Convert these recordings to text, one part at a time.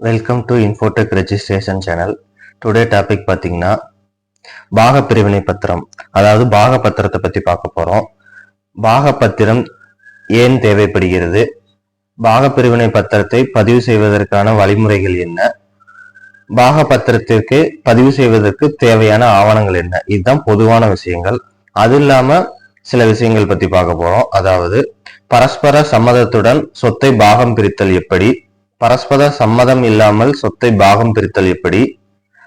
Welcome to infotech registration channel today topic பார்த்தீங்கன்னா பாகப்பிரிவினை பத்திரம் அதாவது பாக பத்திரத்தை பற்றி பார்க்க போகிறோம் பாகப்பத்திரம் ஏன் தேவைப்படுகிறது? பாகப்பிரிவினை பத்திரத்தை பதிவு செய்வதற்கான வழிமுறைகள் என்ன? பாகப்பத்திரத்திற்கு பதிவு செய்வதற்கு தேவையான ஆவணங்கள் என்ன? இதுதான் பொதுவான விஷயங்கள். அது இல்லாமல் சில விஷயங்கள் பற்றி பார்க்க போகிறோம் அதாவது பரஸ்பர சம்மதத்துடன் சொத்தை பாகம் பிரித்தல் எப்படி? பரஸ்பர சம்மதம் இல்லாமல் சொத்தை பாகம் பிரித்தல் எப்படி?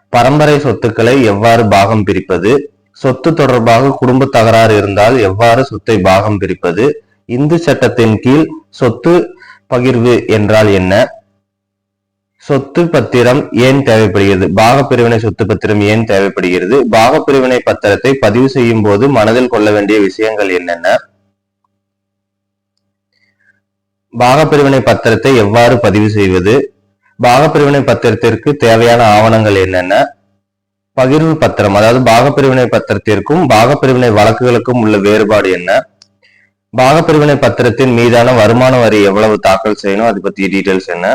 பரம்பரை சொத்துக்களை எவ்வாறு பாகம் பிரிப்பது? சொத்து தொடர்பாக குடும்ப தகராறு இருந்தால் எவ்வாறு சொத்தை பாகம் பிரிப்பது? இந்து சட்டத்தின் கீழ் சொத்து பகிர்வு என்றால் என்ன? சொத்து பத்திரம் ஏன் தேவைப்படுகிறது? பாகப்பிரிவினை சொத்து பத்திரம் ஏன் தேவைப்படுகிறது? பாகப்பிரிவினை பத்திரத்தை பதிவு செய்யும் போது மனதில் கொள்ள வேண்டிய விஷயங்கள் என்னென்ன? பாகப்பிரிவினை பத்திரத்தை எவ்வாறு பதிவு செய்வது? பாகப்பிரிவினை பத்திரத்திற்கு தேவையான ஆவணங்கள் என்னென்ன? பகிர்வு பத்திரம் அதாவது பாகப்பிரிவினை பத்திரத்திற்கும் பாகப்பிரிவினை வழக்குகளுக்கும் உள்ள வேறுபாடு என்ன? பாகப்பிரிவினை பத்திரத்தின் மீதான வருமான வரி எவ்வளவு தாக்கல் செய்யணும்? அது பத்தி டீட்டெயில்ஸ் என்ன?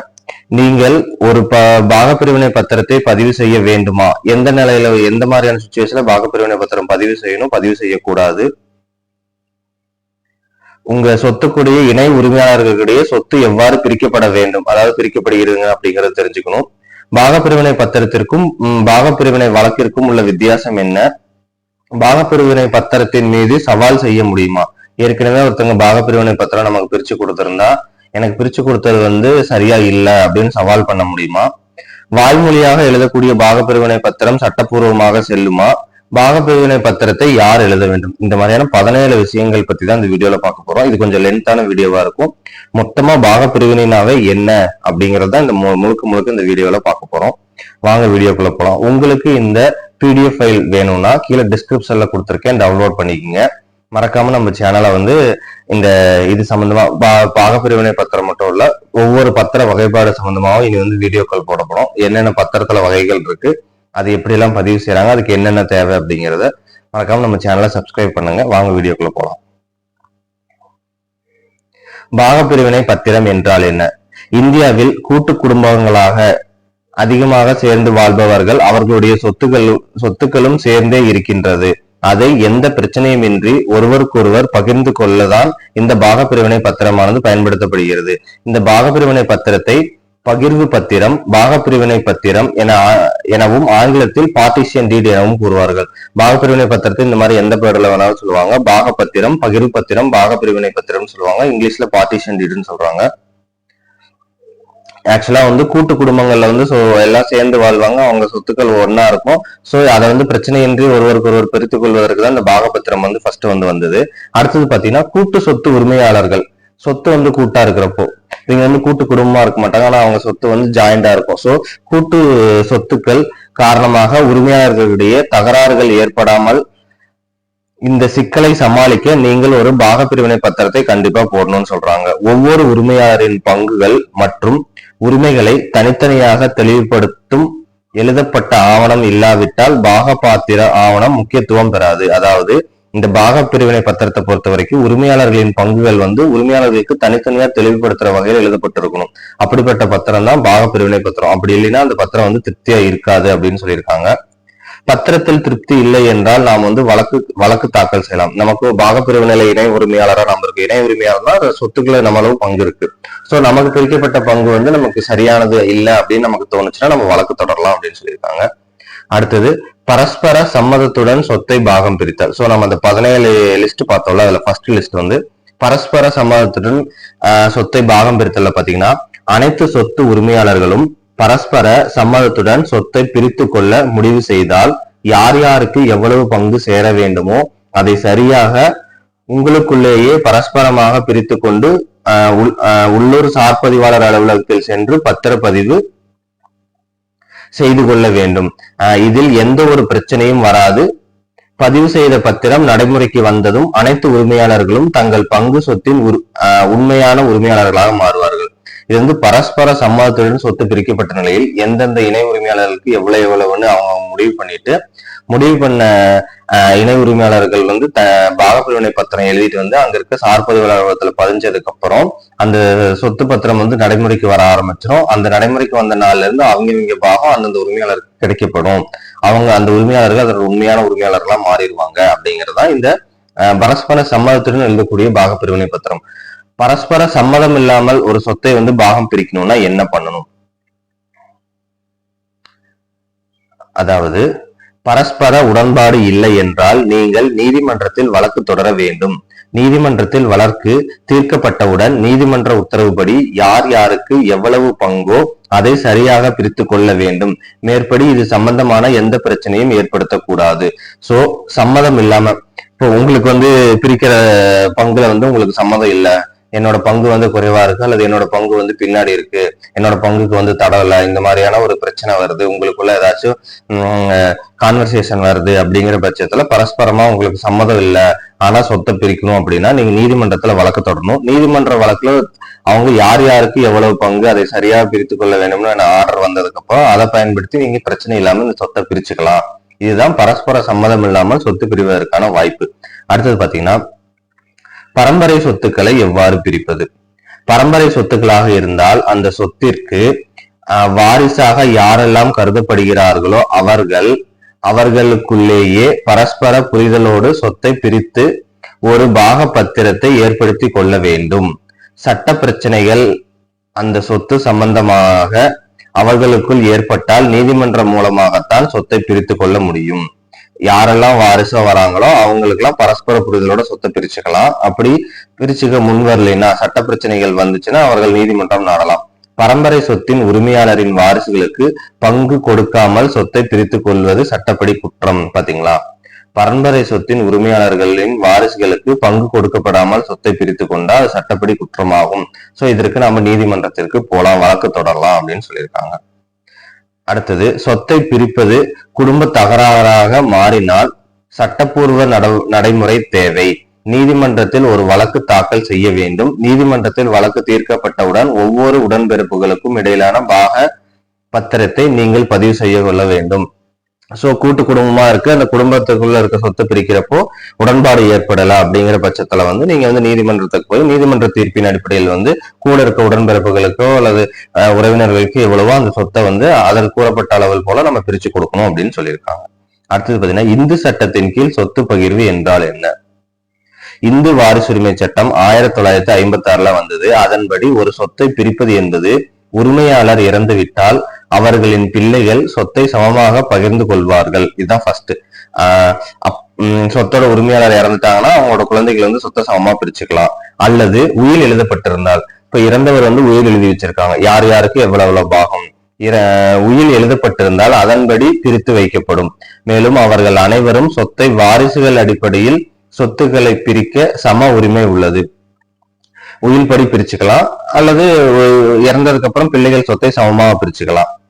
நீங்கள் ஒரு ப பாகப்பிரிவினை பத்திரத்தை பதிவு செய்ய வேண்டுமா? எந்த நிலையில எந்த மாதிரியான சுச்சுவேஷன்ல பாகப்பிரிவினை பத்திரம் பதிவு செய்யணும்? பதிவு செய்யக்கூடாது. உங்க சொத்துக்குடைய இணை உரிமையாளர்களுடைய சொத்து எவ்வாறு பிரிக்கப்பட வேண்டும்? அதாவது பிரிக்கப்படுகிறது அப்படிங்கறத தெரிஞ்சுக்கணும். பாகப்பிரிவினை பத்திரத்திற்கும் பாகப்பிரிவினை வழக்கிற்கும் உள்ள வித்தியாசம் என்ன? பாகப்பிரிவினை பத்திரத்தின் மீது சவால் செய்ய முடியுமா? ஏற்கனவே ஒருத்தவங்க பாகப்பிரிவினை பத்திரம் நமக்கு பிரிச்சு கொடுத்திருந்தா எனக்கு பிரிச்சு கொடுத்தது வந்து சரியா இல்ல அப்படின்னு சவால் பண்ண முடியுமா? வாய்மொழியாக எழுதக்கூடிய பாகப்பிரிவினை பத்திரம் சட்டப்பூர்வமாக செல்லுமா? பாகப்பிரிவினை பத்திரத்தை யார் எழுத வேண்டும்? இந்த மாதிரியான பதினேழு விஷயங்கள் பத்தி தான் இந்த வீடியோல பார்க்க போறோம். இது கொஞ்சம் லென்த்தான வீடியோவா இருக்கும். மொத்தமா பாகப்பிரிவினைனாவே என்ன அப்படிங்கறத இந்த மு- முழுக்க முழுக்க இந்த வீடியோல பார்க்க போறோம். வாங்க வீடியோக்குள்ள போலாம். உங்களுக்கு இந்த பிடிஎஃப் ஃபைல் வேணும்னா கீழே டிஸ்கிரிப்ஷன்ல கொடுத்துருக்கேன். டவுன்லோட் பண்ணிக்கோங்க. மறக்காம நம்ம சேனலை வந்து இந்த இது சம்பந்தமா பா- பாகப்பிரிவினை பத்திரம் மட்டும் இல்ல ஒவ்வொரு பத்திர வகைப்பாடு சம்பந்தமாகவும் இனி வந்து வீடியோக்கள் போடப்படும் என்னென்ன பத்திரத்துல வகைகள் இருக்கு அது எப்படி எல்லாம் பதிவு செய்கிறாங்க அதுக்கு என்னென்ன தேவை அப்படிங்கறத மறக்காம நம்ம சேனலை சப்ஸ்கிரைப் பண்ணுங்க. வாங்க வீடியோக்குள்ள போகலாம் பாகப்பிரிவினை பத்திரம் என்றால் என்ன? இந்தியாவில் கூட்டு குடும்பங்களாக அதிகமாக சேர்ந்து வாழ்பவர்கள் அவர்களுடைய சொத்துக்கள் சொத்துக்களும் சேர்ந்தே இருக்கின்றது. அதை எந்த பிரச்சனையுமின்றி ஒருவருக்கொருவர் பகிர்ந்து கொள்ளதான் இந்த பாகப்பிரிவினை பத்திரமானது பயன்படுத்தப்படுகிறது. இந்த பாகப்பிரிவினை பத்திரத்தை பகிர்வு பத்திரம் பாகப்பிரிவினை பத்திரம் என எனவும் ஆங்கிலத்தில் பார்ட்டிஷியன் டீட் எனவும் கூறுவார்கள். பாகப்பிரிவினை பத்திரத்தை இந்த மாதிரி எந்த பேர்ல வேணாலும் சொல்லுவாங்க. பாகப்பத்திரம் பகிர்வு பத்திரம் பாகப்பிரிவினை பத்திரம் சொல்லுவாங்க. இங்கிலீஷ்ல பார்ட்டிஷியன் டீடுன்னு சொல்றாங்க. ஆக்சுவலா வந்து கூட்டு குடும்பங்கள்ல வந்து ஸோ எல்லாம் சேர்ந்து வாழ்வாங்க. அவங்க சொத்துக்கள் ஒன்னா இருக்கும். சோ அதை வந்து பிரச்சனையின்றி ஒருவருக்கு ஒருவர் பிரித்துக் கொள்வதற்கு தான் இந்த பாகப்பத்திரம் வந்து ஃபர்ஸ்ட் வந்து வந்தது. அடுத்தது பாத்தீங்கன்னா கூட்டு சொத்து உரிமையாளர்கள். சொத்து வந்து கூட்டா இருக்கிறப்போ. இவங்க வந்து கூட்டு குடும்பமா இருக்க மாட்டாங்க. ஆனா அவங்க சொத்து வந்து ஜாயிண்டா இருக்கும். சோ கூட்டு சொத்துக்கள் காரணமாக உரிமையாளர்களிடையே தகராறுகள் ஏற்படாமல் இந்த சிக்கலை சமாளிக்க நீங்கள் ஒரு பாகப்பிரிவினை பத்திரத்தை கண்டிப்பா போடணும்னு சொல்றாங்க. ஒவ்வொரு உரிமையாளரின் பங்குகள் மற்றும் உரிமைகளை தனித்தனியாக தெளிவுபடுத்தும் எழுதப்பட்ட ஆவணம் இல்லாவிட்டால் பாகபாத்திர ஆவணம் முக்கியத்துவம் பெறாது. அதாவது இந்த பாகப்பிரிவினை பத்திரத்தை பொறுத்த வரைக்கும் உரிமையாளர்களின் பங்குகள் வந்து உரிமையாளர்களுக்கு தனித்தனியா தெளிவுபடுத்துற வகையில் எழுதப்பட்டிருக்கணும். அப்படிப்பட்ட பத்திரம் தான் பாகப்பிரிவினை பத்திரம். அப்படி இல்லைன்னா அந்த பத்திரம் வந்து திருப்தியா இருக்காது அப்படின்னு சொல்லியிருக்காங்க. பத்திரத்தில் திருப்தி இல்லை என்றால் நாம் வந்து வழக்கு வழக்கு தாக்கல் செய்யலாம். நமக்கு பாகப்பிரிவினையில இணை உரிமையாளராக நம்ம இருக்கு இணை உரிமையாளர்னா சொத்துக்களை நம்மளும் பங்கு இருக்கு. சோ நமக்கு பிரிக்கப்பட்ட பங்கு வந்து நமக்கு சரியானது இல்லை அப்படின்னு நமக்கு தோணுச்சுன்னா நம்ம வழக்கு தொடரலாம் அப்படின்னு சொல்லியிருக்காங்க. அடுத்தது பரஸ்பர சம்மதத்துடன் சொத்தை பாகம் பிரித்தல். சோ நம்ம அந்த பதினேழு லிஸ்ட் பார்த்தோம்ல அதுல ஃபர்ஸ்ட் லிஸ்ட் வந்து பரஸ்பர சம்மதத்துடன் ஆஹ், சொத்தை பாகம் பிரித்தல்ல பாத்தீங்கன்னா அனைத்து சொத்து உரிமையாளர்களும் பரஸ்பர சம்மதத்துடன் சொத்தை பிரித்து கொள்ள முடிவு செய்தால் யார் யாருக்கு எவ்வளவு பங்கு சேர வேண்டுமோ அதை சரியாக உங்களுக்குள்ளேயே பரஸ்பரமாக பிரித்து கொண்டு ஆஹ், உள்- ஆஹ், உள்ளூர் சார்பதிவாளர் அலுவலகத்தில் சென்று பத்திரப்பதிவு செய்து கொள்ள வேண்டும். இதில் எந்த ஒரு பிரச்சனையும் வராது. பதிவு செய்த பத்திரம் நடைமுறைக்கு வந்ததும் அனைத்து உரிமையாளர்களும் தங்கள் பங்கு சொத்தின் உரு- உண்மையான உரிமையாளர்களாக மாறுவார்கள். இது வந்து பரஸ்பர சம்மதத்துடன் சொத்து பிரிக்கப்பட்ட நிலையில் எந்தெந்த இணை உரிமையாளர்களுக்கு எவ்வளவு எவ்வளவுன்னு அவங்க முடிவு பண்ணிட்டு முடிவு பண்ண இணை உரிமையாளர்கள் வந்து த பாகப்பிரிவினை பத்திரம் எழுதிட்டு வந்து அங்க இருக்க சார்பதிவு அலுவலகத்துல பதிஞ்சதுக்கு அப்புறம் அந்த சொத்து பத்திரம் வந்து நடைமுறைக்கு வர ஆரம்பிச்சிடும் அந்த நடைமுறைக்கு வந்த நாள்ல இருந்து அவங்க இவங்க பாகம் அந்தந்த உரிமையாளருக்கு கிடைக்கப்படும். அவங்க அந்த உரிமையாளர்கள் அதோட உண்மையான உரிமையாளர்களா மாறிடுவாங்க அப்படிங்கறதா இந்த பரஸ்பர சம்மதத்துடன் எழுதக்கூடிய பாகப்பிரிவினை பத்திரம். பரஸ்பர சம்மதம் இல்லாமல் ஒரு சொத்தை வந்து பாகம் பிரிக்கணும்னா என்ன பண்ணணும்? அதாவது பரஸ்பர உடன்பாடு இல்லை என்றால் நீங்கள் நீதிமன்றத்தில் வழக்கு தொடர வேண்டும். நீதிமன்றத்தில் வழக்கு தீர்க்கப்பட்டவுடன் நீதிமன்ற உத்தரவுப்படி யார் யாருக்கு எவ்வளவு பங்கோ அதை சரியாக பிரித்து கொள்ள வேண்டும். மேற்படி இது சம்பந்தமான எந்த பிரச்சனையும் ஏற்படுத்தக்கூடாது. சோ சம்மதம் இல்லாம இப்போ உங்களுக்கு வந்து பிரிக்கிற பங்குல வந்து உங்களுக்கு சம்மதம் இல்லை. என்னோட பங்கு வந்து குறைவா இருக்கு அல்லது என்னோட பங்கு வந்து பின்னாடி இருக்கு என்னோட பங்குக்கு வந்து தடவலை இந்த மாதிரியான ஒரு பிரச்சனை வருது உங்களுக்குள்ள ஏதாச்சும் கான்வர்சேஷன் வருது அப்படிங்கிற பட்சத்துல பரஸ்பரமா உங்களுக்கு சம்மதம் இல்லை ஆனா சொத்தை பிரிக்கணும் அப்படின்னா நீங்க நீதிமன்றத்துல வழக்கு தொடரணும். நீதிமன்ற வழக்குல அவங்க யார் யாருக்கு எவ்வளவு பங்கு அதை சரியா பிரித்து கொள்ள வேண்டும்னு ஆர்டர் வந்ததுக்கு அப்புறம் அதை பயன்படுத்தி நீங்க பிரச்சனை இல்லாம இந்த சொத்தை பிரிச்சுக்கலாம். இதுதான் பரஸ்பர சம்மதம் இல்லாமல் சொத்து பிரிவதற்கான வாய்ப்பு. அடுத்தது பாத்தீங்கன்னா பரம்பரை சொத்துக்களை எவ்வாறு பிரிப்பது? பரம்பரை சொத்துக்களாக இருந்தால் அந்த சொத்திற்கு வாரிசாக யாரெல்லாம் கருதப்படுகிறார்களோ அவர்கள் அவர்களுக்குள்ளேயே பரஸ்பர புரிதலோடு சொத்தை பிரித்து ஒரு பாக பத்திரத்தை ஏற்படுத்தி கொள்ள வேண்டும். சட்ட பிரச்சனைகள் அந்த சொத்து சம்பந்தமாக அவர்களுக்குள் ஏற்பட்டால் நீதிமன்றம் மூலமாகத்தான் சொத்தை பிரித்து கொள்ள முடியும். யாரெல்லாம் வாரிசா வராங்களோ அவங்களுக்கெல்லாம் பரஸ்பர புரிதலோட சொத்தை பிரிச்சுக்கலாம். அப்படி பிரிச்சுக்க முன் வரலைன்னா சட்ட பிரச்சனைகள் வந்துச்சுன்னா அவர்கள் நீதிமன்றம் நாடலாம். பரம்பரை சொத்தின் உரிமையாளரின் வாரிசுகளுக்கு பங்கு கொடுக்காமல் சொத்தை பிரித்து கொள்வது சட்டப்படி குற்றம் பாத்தீங்களா? பரம்பரை சொத்தின் உரிமையாளர்களின் வாரிசுகளுக்கு பங்கு கொடுக்கப்படாமல் சொத்தை பிரித்து கொண்டால் அது சட்டப்படி குற்றமாகும். சோ இதற்கு நம்ம நீதிமன்றத்திற்கு போலாம் வழக்கு தொடரலாம் அப்படின்னு சொல்லியிருக்காங்க. அடுத்தது சொத்தை பிரிப்பது குடும்ப தகராறாக மாறினால் சட்டப்பூர்வ நட- நடைமுறை தேவை. நீதிமன்றத்தில் ஒரு வழக்கு தாக்கல் செய்ய வேண்டும். நீதிமன்றத்தில் வழக்கு தீர்க்கப்பட்டவுடன் ஒவ்வொரு உடன்பிறப்புகளுக்கும் இடையிலான பாக பத்திரத்தை நீங்கள் பதிவு செய்ய கொள்ள வேண்டும். ஸோ கூட்டு குடும்பமா இருக்கு. அந்த குடும்பத்துக்குள்ள இருக்க சொத்து பிரிக்கிறப்போ உடன்பாடு ஏற்படல அப்படிங்கிற பட்சத்துல வந்து நீங்க வந்து நீதிமன்றத்துக்கு போய் நீதிமன்ற தீர்ப்பின் அடிப்படையில் வந்து கூட இருக்க உடன்பிறப்புகளுக்கோ அல்லது உறவினர்களுக்கு எவ்வளவோ அந்த சொத்தை வந்து அதற்கு கூறப்பட்ட அளவில் போல நம்ம பிரிச்சு கொடுக்கணும் அப்படின்னு சொல்லியிருக்காங்க. அடுத்தது பாத்தீங்கன்னா இந்து சட்டத்தின் கீழ் சொத்து பகிர்வு என்றால் என்ன? இந்து வாரிசுரிமை சட்டம் ஆயிரத்தி தொள்ளாயிரத்தி ஐம்பத்தி ஆறுல வந்தது. அதன்படி ஒரு சொத்தை பிரிப்பது என்பது உரிமையாளர் இறந்துவிட்டால் அவர்களின் பிள்ளைகள் சொத்தை சமமாக பகிர்ந்து கொள்வார்கள். இதுதான் ஃபர்ஸ்ட் சொத்தோட உரிமையாளர் இறந்துட்டாங்கன்னா அவங்களோட குழந்தைகள் வந்து சொத்தை சமமா பிரிச்சுக்கலாம். அல்லது உயிர் எழுதப்பட்டிருந்தால். இப்ப இறந்தவர் வந்து உயிர் எழுதி வச்சிருக்காங்க. யார் யாருக்கு எவ்வளவு எவ்வளவு பாகம்? இற- உயில் எழுதப்பட்டிருந்தால் அதன்படி பிரித்து வைக்கப்படும். மேலும் அவர்கள் அனைவரும் சொத்தை வாரிசுகள் அடிப்படையில் சொத்துக்களை பிரிக்க சம உரிமை உள்ளது. உயில்படி பிரிச்சுக்கலாம். அல்லது இறந்ததுக்கு அப்புறம் பிள்ளைகள் சொத்தை சமமாக பிரிச்சுக்கலாம்.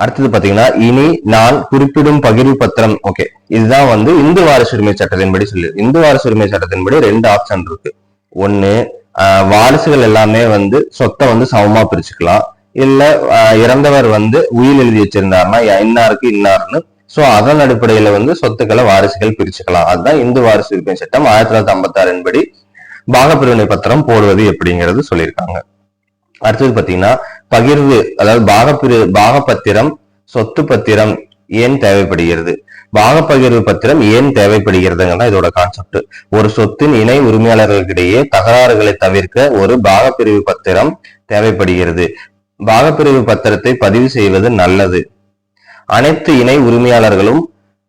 அடுத்தது பாத்தீங்கன்னா இனி நான் குறிப்பிடும் பகிர்வு பத்திரம். ஓகே இதுதான் வந்து இந்து வாரிசுரிமை சட்டத்தின்படி சொல்லு. இந்து வாரிசுரிமை சட்டத்தின்படி ரெண்டு ஆப்ஷன் இருக்கு. ஒன்னு வாரிசுகள் எல்லாமே வந்து சொத்தை வந்து சமமா பிரிச்சுக்கலாம். இல்ல இறந்தவர் வந்து உயிர் எழுதி வச்சிருந்தாருன்னா இன்னாருக்கு இன்னாருன்னு. சோ அதன் அடிப்படையில வந்து சொத்துக்களை வாரிசுகள் பிரிச்சுக்கலாம். அதுதான் இந்து வாரிசு உரிமை சட்டம். ஆயிரத்தி தொள்ளாயிரத்தி ஐம்பத்தி ஆறின் படி பாகப்பிரிவினை பத்திரம் போடுவது எப்படிங்கிறது சொல்லியிருக்காங்க. அடுத்தது பாத்தீங்கன்னா பகிர்வு அதாவது பாகப்பிரி பாகப்பத்திரம் சொத்து பத்திரம் ஏன் தேவைப்படுகிறது? பாகப்பகிர்வு பத்திரம் ஏன் தேவைப்படுகிறதுங்கன்னா இதோட கான்செப்ட் ஒரு சொத்தின் இணை உரிமையாளர்களுக்கிடையே தகராறுகளை தவிர்க்க ஒரு பாகப்பிரிவு பத்திரம் தேவைப்படுகிறது. பாகப்பிரிவு பத்திரத்தை பதிவு செய்வது நல்லது. அனைத்து இணை உரிமையாளர்களும்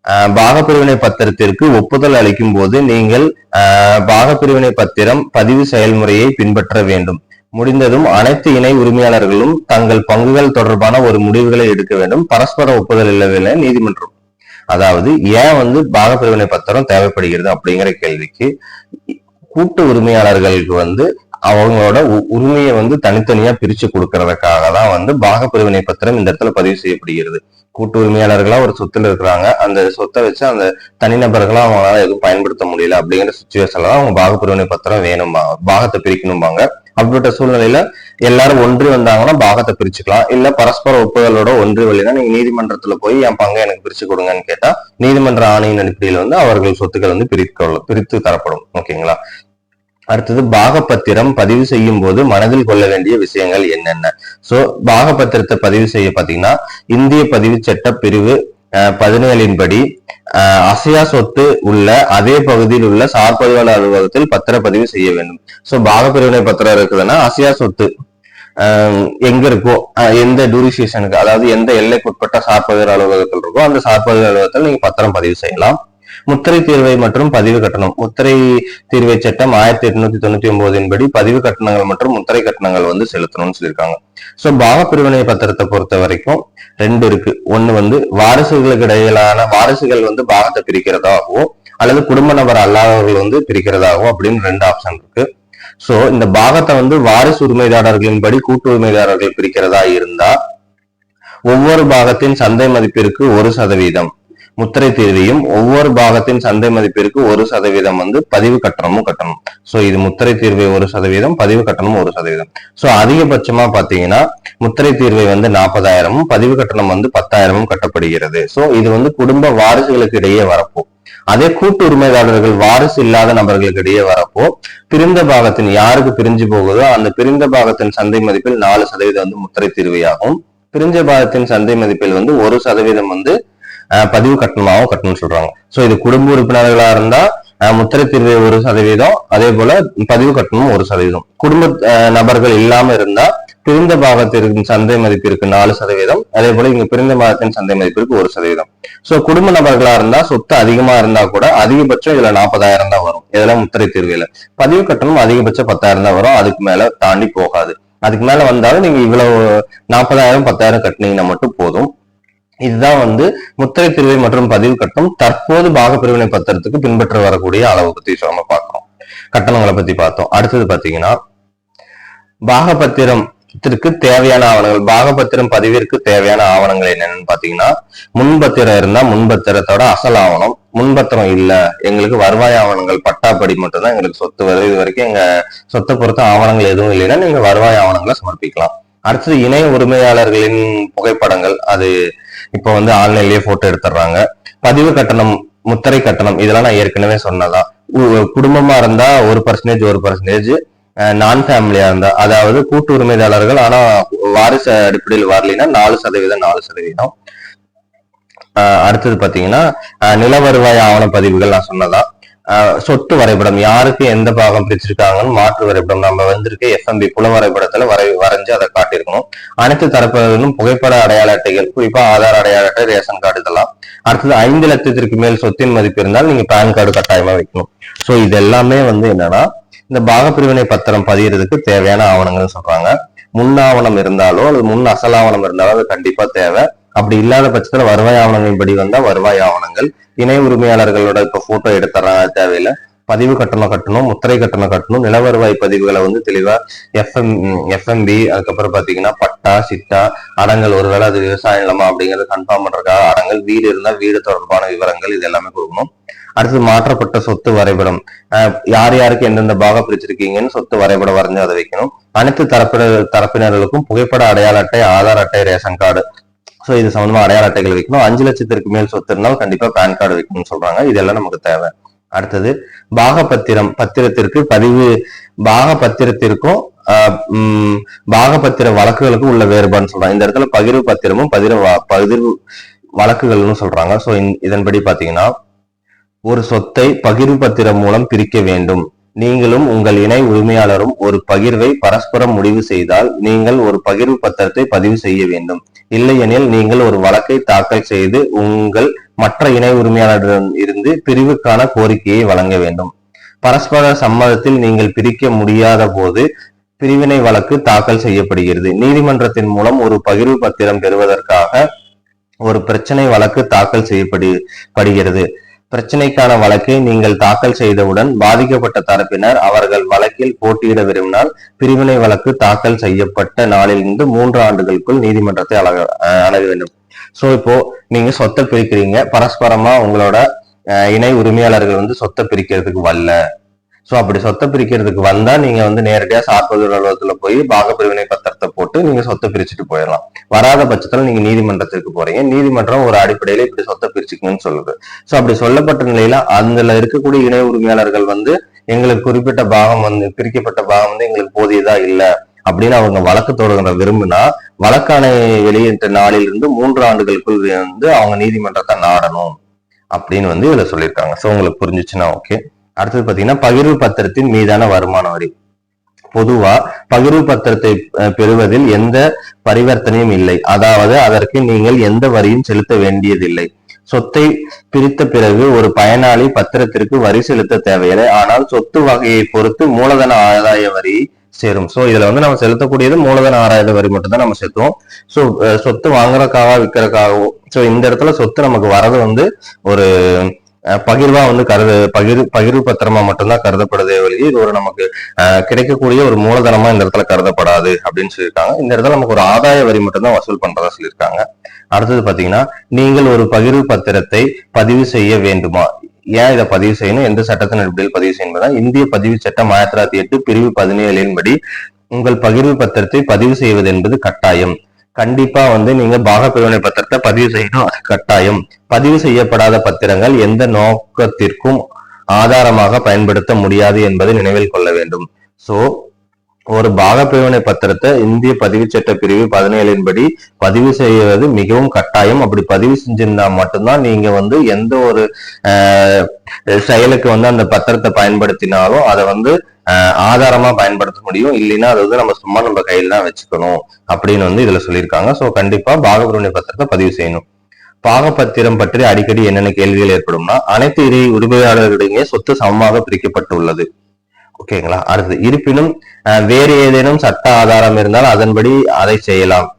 ஆஹ், பாகப்பிரிவினை பத்திரத்திற்கு ஒப்புதல் அளிக்கும் போது நீங்கள் ஆஹ், பாகப்பிரிவினை பத்திரம் பதிவு செயல்முறையை பின்பற்ற வேண்டும். முடிந்ததும் அனைத்து இணை உரிமையாளர்களும் தங்கள் பங்குகள் தொடர்பான ஒரு முடிவுகளை எடுக்க வேண்டும். பரஸ்பர ஒப்புதல் இல்லவில்லை நீதிமன்றம். அதாவது ஏன் வந்து பாகப்பிரிவினை பத்திரம் தேவைப்படுகிறது அப்படிங்கிற கேள்விக்கு கூட்டு உரிமையாளர்களுக்கு வந்து அவங்களோட உ- உரிமையை வந்து தனித்தனியா பிரிச்சு கொடுக்கறதுக்காக தான் வந்து பாகப்பிரிவினை பத்திரம் இந்த இடத்துல பதிவு செய்யப்படுகிறது. கூட்டு உரிமையாளர்களா ஒரு சொத்துல இருக்கிறாங்க. அந்த சொத்தை வச்சு அந்த தனிநபர்களா அவங்களால எதுவும் பயன்படுத்த முடியல அப்படிங்கிற சுச்சுவேஷன்ல தான் அவங்க பாகப்பிரிவினை பத்திரம் வேணுமா பாகத்தை பிரிக்கணும்பாங்க. அப்படிப்பட்ட சூழ்நிலையில எல்லாரும் ஒன்றி வந்தாங்கன்னா பாகத்தை பிரிச்சுக்கலாம். இல்ல பரஸ்பர ஒப்புதலோட ஒன்றி வழினா நீங்க நீதிமன்றத்துல போய் என் பங்கை எனக்கு பிரிச்சு கொடுங்கன்னு கேட்டா நீதிமன்ற ஆணையின் அடிப்படையில் வந்து அவர்கள் சொத்துக்கள் வந்து பிரிக்க பிரித்து தரப்படும். ஓகேங்களா? அடுத்தது பாகப்பத்திரம் பதிவு செய்யும் போது மனதில் கொள்ள வேண்டிய விஷயங்கள் என்னென்ன? சோ பாகப்பத்திரத்தை பதிவு செய்ய பாத்தீங்கன்னா இந்திய பதிவு சட்ட பிரிவு பதினேழின் படி அஹ், அசையா சொத்து உள்ள அதே பகுதியில் உள்ள சார்பதிவாளர் அலுவலகத்தில் பத்திரப்பதிவு செய்ய வேண்டும். சோ பாகப்பிரிவினை பத்திரம் இருக்குதுன்னா அசையா சொத்து எங்க இருக்கோ எந்த டூரிசேஷனுக்கு அதாவது எந்த எல்லைக்குட்பட்ட சார்பதிவு அலுவலகத்தில் இருக்கோ அந்த சார்பதிவு அலுவலகத்தில் நீங்க பத்திரம் பதிவு செய்யலாம். முத்திரை தீர்வை மற்றும் பதிவு கட்டணம் முத்திரை தீர்வை சட்டம் ஆயிரத்தி எட்நூத்தி தொண்ணூத்தி ஒன்பதின் படி பதிவு கட்டணங்கள் மற்றும் முத்திரை கட்டணங்கள் வந்து செலுத்தணும்னு சொல்லியிருக்காங்க. சோ பாகப்பிரிவினை பத்திரத்தை பொறுத்த வரைக்கும் ரெண்டு இருக்கு. ஒண்ணு வந்து வாரிசுகளுக்கு இடையிலான வாரிசுகள் வந்து பாகத்தை பிரிக்கிறதாகவும் அல்லது குடும்ப நபர் அல்லாதவர்கள் வந்து பிரிக்கிறதாகவும் அப்படின்னு ரெண்டு ஆப்ஷன் இருக்கு. சோ இந்த பாகத்தை வந்து வாரிசு உரிமைதாரர்களின் படி கூட்டு உரிமைதாரர்கள் பிரிக்கிறதா இருந்தா ஒவ்வொரு பாகத்தின் சந்தை மதிப்பிற்கு ஒரு சதவீதம். முத்திரை தீர்வையும் ஒவ்வொரு பாகத்தின் சந்தை மதிப்பிற்கு ஒரு சதவீதம் வந்து பதிவு கட்டணமும் கட்டணும். சோ இது முத்திரை தீர்வை ஒரு சதவீதம் பதிவு கட்டணம் ஒரு சதவீதம். சோ அதிகபட்சமா பாத்தீங்கன்னா முத்திரை தீர்வை வந்து நாற்பதாயிரமும் பதிவு கட்டணம் வந்து பத்தாயிரமும் கட்டப்படுகிறது. சோ இது வந்து குடும்ப வாரிசுகளுக்கு இடையே வரப்போ அதே கூட்டு உரிமையாளர்கள் வாரிசு இல்லாத நபர்களுக்கு இடையே வரப்போ பிரிந்த பாகத்தின் யாருக்கு பிரிஞ்சு போகுதோ அந்த பிரிந்த பாகத்தின் சந்தை மதிப்பில் நாலு சதவீதம் வந்து முத்திரை தீர்வையாகும். பிரிஞ்ச பாகத்தின் சந்தை மதிப்பில் வந்து ஒரு சதவீதம் வந்து பதிவு கட்டணமாகவும் கட்டணும்னு சொல்றாங்க. சோ இது குடும்ப உறுப்பினர்களா இருந்தா முத்திரை தீர்வை ஒரு சதவீதம் அதே போல பதிவு கட்டணம் ஒரு சதவீதம். குடும்ப நபர்கள் இல்லாம இருந்தா பிரிந்த பாகத்திற்கு சந்தை மதிப்பிற்கு நாலு சதவீதம் அதே போல இங்க பிரிந்த பாகத்தின் சந்தை மதிப்பிற்கு ஒரு சதவீதம். சோ குடும்ப நபர்களா இருந்தா சொத்து அதிகமா இருந்தா கூட அதிகபட்சம் இதுல நாற்பதாயிரம் தான் வரும் இதெல்லாம் முத்திரை தீர்வையில பதிவு கட்டணம் அதிகபட்சம் பத்தாயிரம் தான் வரும் அதுக்கு மேல தாண்டி போகாது. அதுக்கு மேல வந்தாலும் நீங்க இவ்வளவு நாற்பதாயிரம் பத்தாயிரம் கட்டினீங்கன்னா மட்டும் போதும். இதுதான் வந்து முத்திரை பிரிவை மற்றும் பதிவு கட்டம் தற்போது பாக பிரிவினை பத்திரத்துக்கு பின்பற்ற வரக்கூடிய அளவு பத்தி நம்ம பார்க்கிறோம் கட்டணங்களை பத்தி பார்த்தோம். அடுத்தது பாத்தீங்கன்னா பாகபத்திரத்திற்கு தேவையான ஆவணங்கள் பாகபத்திரம் பதிவிற்கு தேவையான ஆவணங்கள் என்னன்னு பாத்தீங்கன்னா முன்பத்திரம் இருந்தா முன்பத்திரத்தோட அசல் ஆவணம் முன்பத்திரம் இல்ல எங்களுக்கு வருவாய் ஆவணங்கள் பட்டாப்படி மட்டும்தான் எங்களுக்கு சொத்து வருது. இது வரைக்கும் எங்க சொத்தை பொறுத்த ஆவணங்கள் எதுவும் இல்லைன்னா நீங்க வருவாய் ஆவணங்களை சமர்ப்பிக்கலாம். அடுத்தது இணைய உரிமையாளர்களின் புகைப்படங்கள் அது இப்போ வந்து ஆன்லைன்லயே போட்டோ எடுத்துடுறாங்க. பதிவு கட்டணம் முத்திரை கட்டணம் இதெல்லாம் நான் ஏற்கனவே சொன்னதான் குடும்பமா இருந்தா ஒரு பர்சன்டேஜ் ஒரு பர்சன்டேஜ் நான் ஃபேமிலியா இருந்தா அதாவது கூட்டு உரிமையாளர்கள் ஆனா வாரிசு அடிப்படையில் வரலைன்னா நாலு சதவீதம் நாலு சதவீதம். அடுத்தது பாத்தீங்கன்னா நில வருவாய் ஆவண பதிவுகள் நான் சொன்னதான் சொத்து வரைபடம். யாருக்கு எந்த பாகம் பிரிச்சிருக்காங்கன்னு மாற்று வரைபடம். நம்ம வந்திருக்க எஃப்எம்பி புல வரைபடத்துல வரை வரைஞ்சு அதை காட்டியிருக்கணும். அனைத்து தரப்பினரும் புகைப்பட அடையாள அட்டைகள் குறிப்பா ஆதார் அடையாள அட்டை ரேஷன் கார்டு இதெல்லாம். அடுத்தது ஐந்து லட்சத்திற்கு மேல் சொத்தின் மதிப்பு இருந்தால் நீங்க பேன் கார்டு கட்டாயமா வைக்கணும். சோ இது எல்லாமே வந்து என்னன்னா இந்த பாகப்பிரிவினை பத்திரம் பதியறதுக்கு தேவையான ஆவணங்கள்னு சொல்றாங்க. முன் ஆவணம் இருந்தாலோ அல்லது முன் அசல் ஆவணம் இருந்தாலோ அது கண்டிப்பா தேவை. அப்படி இல்லாத பட்சத்துல வருவாய் ஆவணங்கள் படி வந்தா வருவாய் ஆவணங்கள். இணை உரிமையாளர்களோட இப்ப போட்டோ எடுத்துறாங்க தேவையில்லை. பதிவு கட்டணம் கட்டணும் முத்திரை கட்டணம் கட்டணும். நில வருவாய் பதிவுகளை வந்து தெளிவா எஃப்எம் எஃப்எம்பி அதுக்கப்புறம் பாத்தீங்கன்னா பட்டா சிட்டா அடங்கல். ஒருவேளை அது விவசாய நிலமா அப்படிங்கறது கன்ஃபார்ம் பண்றதுக்காக அடங்கல். வீடு இருந்தா வீடு தொடர்பான விவரங்கள் இது எல்லாமே கொடுக்கணும். அடுத்து மாற்றப்பட்ட சொத்து வரைபடம். யார் யாருக்கு எந்தெந்த பாகம் பிரிச்சிருக்கீங்கன்னு சொத்து வரைபடம் வரைஞ்சு அதை வைக்கணும். அனைத்து தரப்பினர் தரப்பினர்களுக்கும் புகைப்பட அடையாள அட்டை ஆதார் அட்டை ரேஷன் கார்டு. சோ இது சம்பந்தமா அடையாள அட்டைகள் வைக்கணும். அஞ்சு லட்சத்திற்கு மேல் சொத்து இருந்தால் கண்டிப்பா பேன் கார்டு வைக்கணும்னு சொல்றாங்க. இதெல்லாம் நமக்கு தேவை. அடுத்தது பாகபத்திரம் பத்திரத்திற்கு பதிவு பாகபத்திரத்திற்கும் ஆஹ் உம் பாகப்பத்திர வழக்குகளுக்கும் உள்ள வேறுபாடுன்னு சொல்றாங்க. இந்த இடத்துல பகிர்வு பத்திரமும் பதிர பகிர்வு வழக்குகள்னு சொல்றாங்க. சோ இதன்படி பாத்தீங்கன்னா ஒரு சொத்தை பகிர்வு பத்திரம் மூலம் பிரிக்க வேண்டும். நீங்களும் உங்கள் இணை உரிமையாளரும் ஒரு பகிர்வை பரஸ்பரம் முடிவு செய்தால் நீங்கள் ஒரு பகிர்வு பத்திரத்தை பதிவு செய்ய வேண்டும். இல்லையெனில் நீங்கள் ஒரு வழக்கை தாக்கல் செய்து உங்கள் மற்ற இணை உரிமையாளரிடம் இருந்து பிரிவுக்கான கோரிக்கையை வழங்க வேண்டும். பரஸ்பர சம்மதத்தில் நீங்கள் பிரிக்க முடியாத போது பிரிவினை வழக்கு தாக்கல் செய்யப்படுகிறது. நீதிமன்றத்தின் மூலம் ஒரு பகிர்வு பத்திரம் பெறுவதற்காக ஒரு பிரச்சனை வழக்கு தாக்கல் செய்யப்படு படுகிறது. பிரச்சனைக்கான வழக்கை நீங்கள் தாக்கல் செய்தவுடன் பாதிக்கப்பட்ட தரப்பினர் அவர்கள் வழக்கில் போட்டியிட விரும்பினால் பிரிவினை வழக்கு தாக்கல் செய்யப்பட்ட நாளிலிருந்து மூன்று ஆண்டுகளுக்குள் நீதிமன்றத்தை அழக அணுக வேண்டும். சோ இப்போ நீங்க சொத்தை பிரிக்கிறீங்க. பரஸ்பரமா உங்களோட அஹ், இணை உரிமையாளர்கள் வந்து சொத்தை பிரிக்கிறதுக்கு வரல. ஸோ அப்படி சொத்தை பிரிக்கிறதுக்கு வந்தா நீங்க வந்து நேரடியாக சார்பதிவு அலுவலகத்துல போய் பாகப்பிரிவினை பத்திரத்தை போட்டு நீங்க சொத்தை பிரிச்சுட்டு போயிடலாம். வராத பட்சத்துல நீங்க நீதிமன்றத்திற்கு போறீங்க. நீதிமன்றம் ஒரு அடிப்படையில இப்படி சொத்தை பிரிச்சுக்கணும்னு சொல்லுது. ஸோ அப்படி சொல்லப்பட்ட நிலையில அதுல இருக்கக்கூடிய இணை உரிமையாளர்கள் வந்து எங்களுக்கு குறிப்பிட்ட பாகம் வந்து பிரிக்கப்பட்ட பாகம் வந்து எங்களுக்கு போதியதா இல்லை அப்படின்னு அவங்க வழக்கு தொடங்குற விரும்பினா வழக்காணை வெளியிட்ட நாளில் இருந்து மூன்று ஆண்டுகளுக்குள் வந்து அவங்க நீதிமன்றத்தை நாடணும் அப்படின்னு வந்து இதுல சொல்லியிருக்காங்க. ஸோ உங்களுக்கு புரிஞ்சுச்சுன்னா ஓகே அடுத்தது பாத்தீங்கன்னா பகிர்வு பத்திரத்தின் மீதான வருமான வரி. பொதுவா பகிர்வு பத்திரத்தை அஹ், பெறுவதில் எந்த பரிவர்த்தனையும் இல்லை. அதாவது அதற்கு நீங்கள் எந்த வரியும் செலுத்த வேண்டியதில்லை. சொத்தை பிரித்த பிறகு ஒரு பயனாளி பத்திரத்திற்கு வரி செலுத்த தேவையில்லை. ஆனால் சொத்து வகையை பொறுத்து மூலதன ஆதாய வரி சேரும். சோ இதுல வந்து நம்ம செலுத்தக்கூடியது மூலதன ஆராய வரி மட்டும் தான் நம்ம செலுத்துவோம். சோ சொத்து வாங்குறதுக்காக விற்கிறதுக்காகவோ சோ இந்த இடத்துல சொத்து நமக்கு வரது வந்து ஒரு பகிர்வா வந்து கருது பகிர் பகிர்வு பத்திரமா மட்டும்தான் கருதப்படுதே ஒழிய இது ஒரு நமக்கு அஹ், கிடைக்கக்கூடிய ஒரு மூலதனமா இந்த இடத்துல கருதப்படாது அப்படின்னு சொல்லியிருக்காங்க. இந்த இடத்துல நமக்கு ஒரு ஆதாய வரி மட்டும்தான் வசூல் பண்றதா சொல்லியிருக்காங்க. அடுத்தது பாத்தீங்கன்னா நீங்கள் ஒரு பகிர்வு பத்திரத்தை பதிவு செய்ய வேண்டுமா? ஏன் இதை பதிவு செய்யணும்? எந்த சட்டத்தின் அடிப்படையில் பதிவு செய்யணும் இந்திய பதிவு சட்டம் ஆயிரத்தி தொள்ளாயிரத்தி எட்டு பிரிவு பதினேழின் படி உங்கள் பகிர்வு பத்திரத்தை பதிவு செய்வது என்பது கட்டாயம். கண்டிப்பா வந்து நீங்க பாகப்பிரிவினை பத்திரத்தை பதிவு செய்யணும். கட்டாயம். பதிவு செய்யப்படாத பத்திரங்கள் எந்த நோக்கத்திற்கும் ஆதாரமாக பயன்படுத்த முடியாது என்பதை நினைவில் கொள்ள வேண்டும். சோ ஒரு பாகப்பிரிவினை பத்திரத்தை இந்திய பதிவு சட்ட பிரிவு பதினேழின் படி பதிவு செய்வது மிகவும் கட்டாயம். அப்படி பதிவு செஞ்சிருந்தா மட்டும்தான் நீங்க வந்து எந்த ஒரு ஆஹ், செயலுக்கு வந்து அந்த பத்திரத்தை பயன்படுத்தினாலும் அதை வந்து ஆதாரமா பயன்படுத்த முடியும். இல்லைன்னா அது வந்து நம்ம சும்மா நம்ம கையில தான் வச்சுக்கணும் அப்படின்னு வந்து இதுல சொல்லியிருக்காங்க. சோ கண்டிப்பா பாகப்பிரிவினை பத்திரத்தை பதிவு செய்யணும். பாகப்பத்திரம் பற்றி அடிக்கடி என்னென்ன கேள்விகள் ஏற்படும்னா அனைத்து இரு உரிமையாளர்களிடையே சொத்து சமமாக பிரிக்கப்பட்டுள்ளது. ஓகேங்களா அடுத்து இருப்பினும் அஹ், வேறு ஏதேனும் சட்ட ஆதாரம் இருந்தால் அதன்படி அதை செய்யலாம்.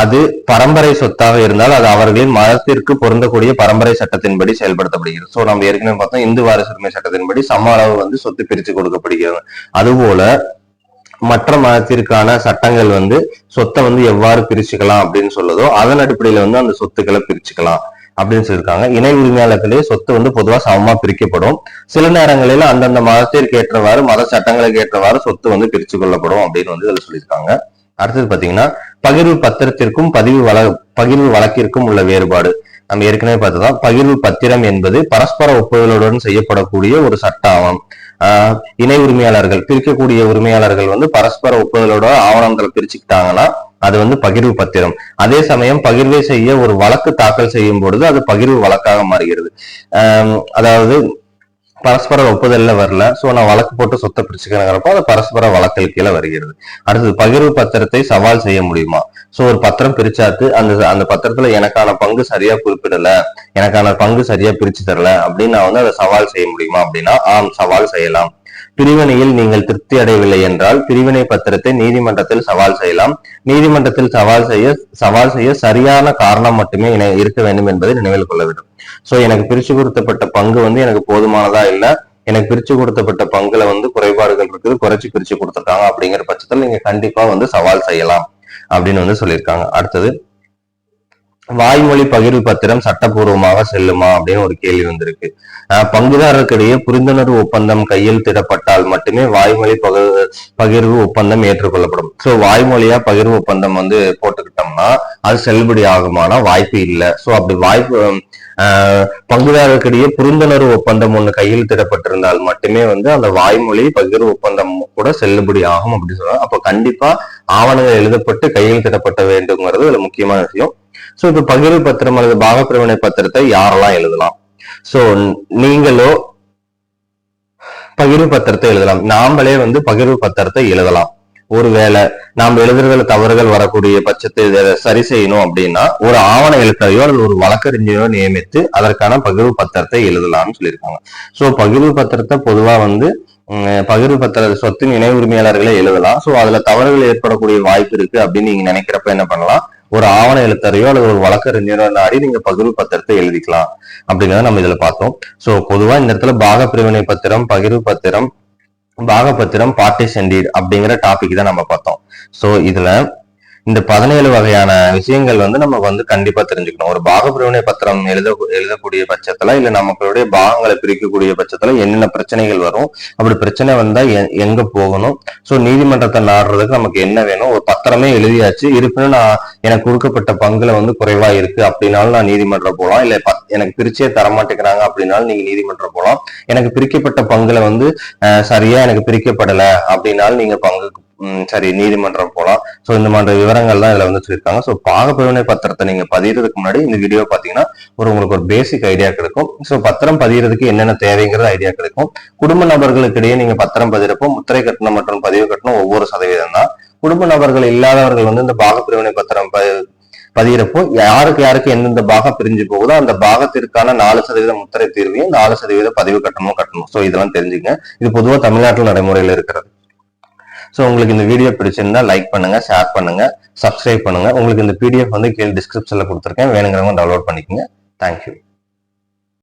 அது பரம்பரை சொத்தாக இருந்தால் அது அவர்களின் மதத்திற்கு பொருந்தக்கூடிய பரம்பரை சட்டத்தின்படி செயல்படுத்தப்படுகிறது. சோ நம்ம ஏற்கனவே பார்த்தோம் இந்து வாரிசுரிமை சட்டத்தின்படி சம அளவு வந்து சொத்து பிரித்து கொடுக்கப்படுகிறது. அதுபோல மற்ற மதத்திற்கான சட்டங்கள் வந்து சொத்தை வந்து எவ்வாறு பிரிச்சுக்கலாம் அப்படின்னு சொல்லுதோ அதன் அடிப்படையில வந்து அந்த சொத்துக்களை பிரிச்சுக்கலாம் அப்படின்னு சொல்லியிருக்காங்க. இணை உரிமையாளர்களே சொத்து வந்து பொதுவா சமமா பிரிக்கப்படும். சில நேரங்களில் அந்தந்த மதத்திற்கு ஏற்றவாறு மத சட்டங்களுக்கு ஏற்றவாறு சொத்து வந்து பிரிச்சு கொள்ளப்படும் அப்படின்னு வந்து இதுல சொல்லியிருக்காங்க. அடுத்தது பாத்தீங்கன்னா பகிர்வு பத்திரத்திற்கும் பதிவு வழ பகிர்வு வழக்கிற்கும் உள்ள வேறுபாடு. நம்ம ஏற்கனவே பார்த்ததான் பகிர்வு பத்திரம் என்பது பரஸ்பர ஒப்புதலுடன் செய்யப்படக்கூடிய ஒரு சட்ட ஆவணம் ஆஹ் இணை உரிமையாளர்கள் பிரிக்கக்கூடிய உரிமையாளர்கள் வந்து பரஸ்பர ஒப்புதலோட ஆவணங்களை பிரிச்சுக்கிட்டாங்கன்னா அது வந்து பகிர்வு பத்திரம். அதே சமயம் பகிர்வை செய்ய ஒரு வழக்கு தாக்கல் செய்யும் பொழுது அது பகிர்வு வழக்காக மாறுகிறது. ஆஹ் அதாவது பரஸ்பர ஒப்புதல்ல வரல. சோ நான் வழக்கு போட்டு சொத்தை பிரிச்சுக்கிறேங்கிறப்போ அது பரஸ்பர வழக்கல் கீழே வருகிறது. அடுத்தது பகிர்வு பத்திரத்தை சவால் செய்ய முடியுமா? சோ ஒரு பத்திரம் பிரிச்சாத்து அந்த அந்த பத்திரத்துல எனக்கான பங்கு சரியா குறிப்பிடல. எனக்கான பங்கு சரியா பிரிச்சு தரல. அப்படின்னு நான் வந்து அதை சவால் செய்ய முடியுமா அப்படின்னா ஆம் சவால் செய்யலாம். பிரிவினையில் நீங்கள் திருப்தி அடையவில்லை என்றால் பிரிவினை பத்திரத்தை நீதிமன்றத்தில் சவால் செய்யலாம். நீதிமன்றத்தில் சவால் செய்ய சவால் செய்ய சரியான காரணம் மட்டுமே இருக்க வேண்டும் என்பதை நினைவில் கொள்ள வேண்டும். சோ எனக்கு பிரிச்சு கொடுத்தப்பட்ட பங்கு வந்து எனக்கு போதுமானதா இல்ல? எனக்கு பிரிச்சு கொடுத்தப்பட்ட பங்குல வந்து குறைபாடுகள் இருக்குது குறைச்சு பிரிச்சு கொடுத்துருக்காங்க அப்படிங்கிற பட்சத்தில் நீங்க கண்டிப்பா வந்து சவால் செய்யலாம் அப்படின்னு வந்து சொல்லியிருக்காங்க. அடுத்தது வாய்மொழி பகிர்வு பத்திரம் சட்டப்பூர்வமாக செல்லுமா அப்படின்னு ஒரு கேள்வி வந்திருக்கு. அஹ் பங்குதாரருக்கிடையே புரிந்துணர்வு ஒப்பந்தம் கையில் திடப்பட்டால் மட்டுமே வாய்மொழி பகிர்வு பகிர்வு ஒப்பந்தம் ஏற்றுக்கொள்ளப்படும். சோ வாய்மொழியா பகிர்வு ஒப்பந்தம் வந்து போட்டுக்கிட்டோம்னா அது செல்லுபடி ஆகுமானா வாய்ப்பு இல்லை. சோ அப்படி வாய்ப்பு ஆஹ் பங்குதாரருக்கிடையே புரிந்துணர்வு ஒப்பந்தம் ஒன்னு கையில் திடப்பட்டிருந்தால் மட்டுமே வந்து அந்த வாய்மொழி பகிர்வு ஒப்பந்தம் கூட செல்லுபடி ஆகும் அப்படின்னு சொல்றாங்க அப்ப கண்டிப்பா ஆவணங்கள் எழுதப்பட்டு கையெழுத்திடப்பட்ட வேண்டுங்கிறது முக்கியமான விஷயம். சோ இப்ப பகிர்வு பத்திரம் அல்லது பாகப்பிரிவினை பத்திரத்தை யாரெல்லாம் எழுதலாம்? சோ நீங்களோ பகிர்வு பத்திரத்தை எழுதலாம். நாமளே வந்து பகிர்வு பத்திரத்தை எழுதலாம். ஒருவேளை நாம் எழுதுறதுல தவறுகள் வரக்கூடிய பட்சத்தை சரி செய்யணும் அப்படின்னா ஒரு ஆவண எழுத்தையோ அல்லது ஒரு வழக்கறிஞரையோ நியமித்து அதற்கான பகிர்வு பத்திரத்தை எழுதலாம்னு சொல்லியிருக்காங்க. சோ பகிர்வு பத்திரத்தை பொதுவா வந்து பகிர்வு பத்திர சொத்தின் இணை உரிமையாளர்களை எழுதலாம். சோ அதுல தவறுகள் ஏற்படக்கூடிய வாய்ப்பு இருக்கு அப்படின்னு நீங்க நினைக்கிறப்ப என்ன பண்ணலாம்? ஒரு ஆவண எழுத்தரையோ அல்லது ஒரு வழக்கறிஞரோ நாடி நீங்க பகிர்வு பத்திரத்தை எழுதிக்கலாம். அப்படிங்கறத நம்ம இதுல பார்த்தோம். சோ பொதுவா இந்த இடத்துல பாக பிரிவினை பத்திரம் பகிர்வு பத்திரம் பாகப்பத்திரம் பார்ட்டிஷன் டீட் அப்படிங்கிற டாபிக் தான் நம்ம பார்த்தோம். சோ இதுல இந்த பதினேழு வகையான விஷயங்கள் வந்து நம்ம வந்து கண்டிப்பா தெரிஞ்சுக்கணும். ஒரு பாகப்பிரிவினை பத்திரம் எழுத எழுதக்கூடிய பட்சத்துல இல்ல நமக்களுடைய பாகங்களை பிரிக்கக்கூடிய பட்சத்துல என்னென்ன பிரச்சனைகள் வரும் அப்படி பிரச்சனை வந்தா எங்க போகணும்? சோ நீதிமன்றத்தை நாடுறதுக்கு நமக்கு என்ன வேணும்? ஒரு பத்திரமே எழுதியாச்சு. இருப்பினும் நான் எனக்கு கொடுக்கப்பட்ட பங்குல வந்து குறைவா இருக்கு. அப்படின்னாலும் நான் நீதிமன்றம் போகலாம் இல்ல பத்- எனக்கு பிரிச்சே தரமாட்டேங்கிறாங்க அப்படின்னாலும் நீங்க நீதிமன்றம் போகலாம் எனக்கு பிரிக்கப்பட்ட பங்குல வந்து சரியா எனக்கு பிரிக்கப்படல அப்படின்னாலும் நீங்க பங்கு சரி நீதிமன்றம் போகலாம் ஸோ இந்த மாதிரி விவரங்கள் தான் இதுல வந்து சொல்லியிருக்காங்க. ஸோ பாகப்பிரிவினை பத்திரத்தை நீங்க பதியறதுக்கு முன்னாடி இந்த வீடியோ பாத்தீங்கன்னா ஒரு உங்களுக்கு ஒரு பேசிக் ஐடியா கிடைக்கும் ஸோ பத்திரம் பதியறதுக்கு என்னென்ன தேவைங்கிறது ஐடியா கிடைக்கும் குடும்ப நபர்களுக்கு இடையே நீங்க பத்திரம் பதிறப்போ முத்திரை கட்டணம் மற்றும் பதிவு கட்டணம் ஒவ்வொரு சதவீதம் தான். குடும்ப நபர்கள் இல்லாதவர்கள் வந்து இந்த பாகப்பிரிவினை பத்திரம் பதிகிறப்போ யாருக்கு யாருக்கு எந்தெந்த பாகம் பிரிஞ்சு போகுதோ அந்த பாகத்திற்கான நாலு சதவீத முத்திரை தீர்வையும் நாலு சதவீத பதிவு கட்டணமும் கட்டணும். ஸோ இதெல்லாம் தெரிஞ்சுங்க. இது பொதுவாக தமிழ்நாட்டில் நடைமுறையில் இருக்கிறது. ஸோ உங்களுக்கு இந்த வீடியோ பிடிச்சிருந்தா லைக் பண்ணுங்க ஷேர் பண்ணுங்க சப்ஸ்கிரைப் பண்ணுங்க. உங்களுக்கு இந்த பிடிஎஃப் வந்து கீழே டிஸ்கிரிப்ஷன்ல கொடுத்துருக்கேன். வேணுங்கிறவங்க டவுன்லோட் பண்ணிக்கோங்க. தேங்க்யூ